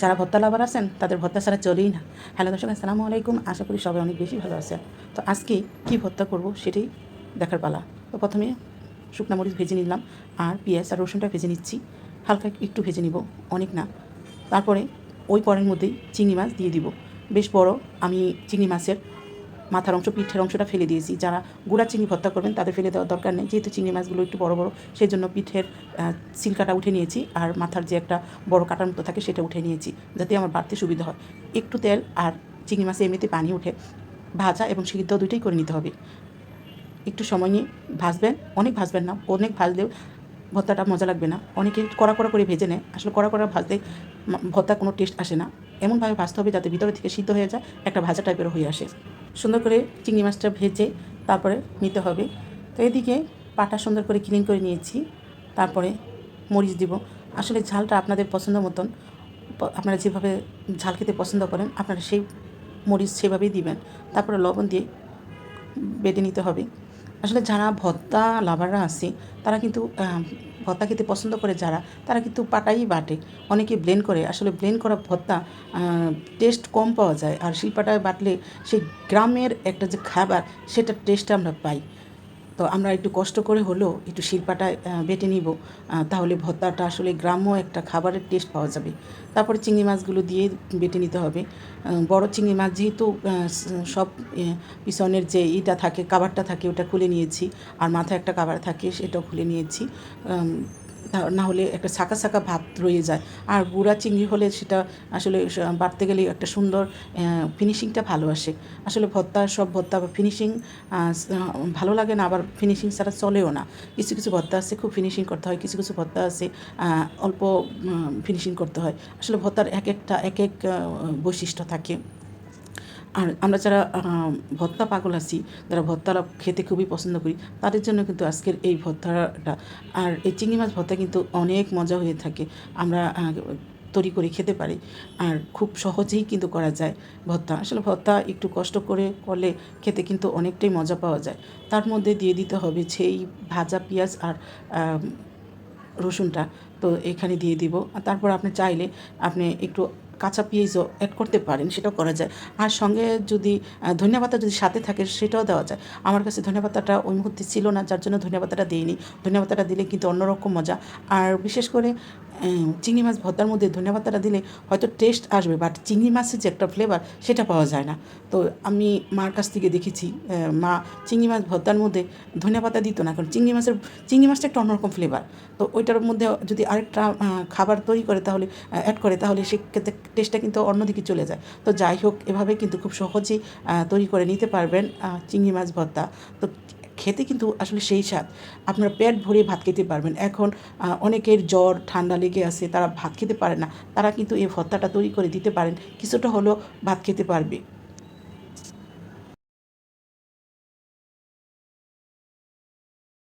যারা ভত্তা লাভার আছেন, তাদের ভত্তা ছাড়া চলেই না। হ্যালো দর্শক, আসসালামু আলাইকুম। আশা করি সবাই অনেক বেশি ভালো আছেন। তো আজকে কী ভত্তা করব সেটাই দেখার পালা। তো প্রথমে শুকনা মরিচ ভেজে নিলাম আর পেঁয়াজ আর রসুনটা ভেজে নিচ্ছি। হালকা একটু ভেজে নিব, অনেক না। তারপরে ওই পরের মধ্যেই চিংড়ি মাছ দিয়ে দিব। বেশ বড়, আমি চিংড়ি মাছের মাথার অংশ, পিঠের অংশটা ফেলে দিয়েছি। যারা গুঁড়া চিংড়ি ভর্তা করবেন, তাদের ফেলে দেওয়ার দরকার নেই। যেহেতু চিংড়ি মাছগুলো একটু বড় বড় সেই জন্য পিঠের সিলকাটা উঠে নিয়েছি আর মাথার যে একটা বড় কাটার মতো থাকে সেটা উঠে নিয়েছি যাতে আমার বাড়তে সুবিধা হয়। একটু তেল আর চিংড়ি মাছে এমনিতে পানি উঠে ভাজা এবং সিদ্ধ দুটোই করে নিতে হবে। একটু সময় নিয়ে ভাজবেন, অনেক ভাজবেন না, অনেক ভাজলেও ভর্তাটা মজা লাগবে না। অনেকে কড়া কড়া করে ভেজে নেয়। আসলে কড়া কড়া ভাজতে ভর্তা কোনো টেস্ট আসে না। এমনভাবে ভাজতে হবে যাতে ভিতরে থেকে সিদ্ধ হয়ে যায়, একটা ভাজা টাইপের হয়ে আসে। সুন্দর করে চিংড়ি মাছটা ভেজে তারপরে নিতে হবে। তো এদিকে পাটা সুন্দর করে ক্লিন করে নিয়েছি, তারপরে মরিচ দিব। আসলে ঝালটা আপনাদের পছন্দ মতন আপনারা যেভাবে ঝাল খেতে পছন্দ করেন, আপনারা সেই মরিচ সেভাবেই দিবেন। তারপরে লবণ দিয়ে বেটে নিতে হবে। আসলে যারা ভত্তা লাভাররা আছে, তারা কিন্তু ভত্তা খেতে পছন্দ করে যারা, তারা কিন্তু পাটাই বাটে। অনেকে ব্লেন্ড করে। আসলে ব্লেন্ড করা ভত্তা টেস্ট কম পাওয়া যায়। আর শিল্পাটায় বাটলে সেই গ্রামের একটা যে খাবার, সেটার টেস্ট আমরা পাই। তো আমরা একটু কষ্ট করে হলেও একটু শিল্পাটা বেটে নিব। তাহলে ভর্তাটা আসলে গ্রাম্য একটা খাবারের টেস্ট পাওয়া যাবে। তারপরে চিংড়ি মাছগুলো দিয়ে বেটে নিতে হবে। বড় চিংড়ি মাছ যেহেতু সব পিছনের যে ইটা থাকে, কাবারটা থাকে, ওটা খুলে নিয়েছি। আর মাথায় একটা কাবার থাকে, সেটাও খুলে নিয়েছি। না হলে একটা শাঁকা শাঁকা ভাব রয়ে যায়। আর গুঁড়া চিংড়ি হলে সেটা আসলে বাড়তে গেলে একটা সুন্দর ফিনিশিংটা ভালো আসে। আসলে ভর্তা, সব ভর্তা বা ফিনিশিং ভালো লাগে না, আবার ফিনিশিং ছাড়া চলেও না। কিছু কিছু ভর্তা আছে, খুব ফিনিশিং করতে হয়, কিছু কিছু ভর্তা আছে অল্প ফিনিশিং করতে হয়। আসলে ভর্তার এক একটা, এক এক বৈশিষ্ট্য থাকে। আর আমরা যারা ভর্তা পাগল আছি, যারা ভর্তারা খেতে খুবই পছন্দ করি, তাদের জন্য কিন্তু আজকের এই ভর্তাটা আর এই চিংড়ি মাছ ভর্তা কিন্তু অনেক মজা হয়ে থাকে, আমরা তৈরি করে খেতে পারি। আর খুব সহজেই কিন্তু করা যায় ভর্তা আসলে ভর্তা একটু কষ্ট করে করলে খেতে কিন্তু অনেকটাই মজা পাওয়া যায়। তার মধ্যে দিয়ে দিতে হবে সেই ভাজা পেঁয়াজ আর রসুনটা। তো এখানে দিয়ে দিব। আর তারপর আপনি চাইলে আপনি একটু কাঁচা পেঁয়াজও অ্যাড করতে পারেন সেটাও করা যায়। আর সঙ্গে যদি আহ, ধনিয়া পাতা যদি সাথে থাকে সেটাও দেওয়া যায়। আমার কাছে ধনিয়া পাতাটা ওই মুহূর্তে ছিল না যার জন্য ধনিয়া পাতাটা দিইনি। ধনিয়া পাতাটা দিলে কিন্তু অন্যরকম মজা। আর বিশেষ করে চিংড়ি মাছ ভর্তার মধ্যে ধনিয়া পাতাটা দিলে হয়তো টেস্ট আসবে বাট চিংড়ি মাছের যে একটা ফ্লেভার সেটা পাওয়া যায় না। তো আমি মার কাছ থেকে দেখেছি মা চিংড়ি মাছ ভর্তার মধ্যে ধনিয়া পাতা দিত না কারণ চিংড়ি মাছের চিংড়ি মাছটা একটা অন্যরকম ফ্লেভার তো ওইটার মধ্যে যদি আরেকটা খাবার তৈরি করে তাহলে অ্যাড করে তাহলে সেক্ষেত্রে টেস্টটা কিন্তু অন্যদিকে চলে যায়। তো যাই হোক, এভাবে কিন্তু খুব সহজেই তৈরি করে নিতে পারবেন চিংড়ি মাছ ভর্তা। তো খেতে কিন্তু আসলে সেই স্বাদ। আপনার পেট ভরে ভাত খেতে পারবেন। এখন অনেকের জ্বর, ঠান্ডা লেগে আছে, তারা ভাত খেতে পারে না। তারা কিন্তু এই ভর্তাটা তৈরি করে দিতে পারেন। কিছুটা হলেও ভাত খেতে পারবে।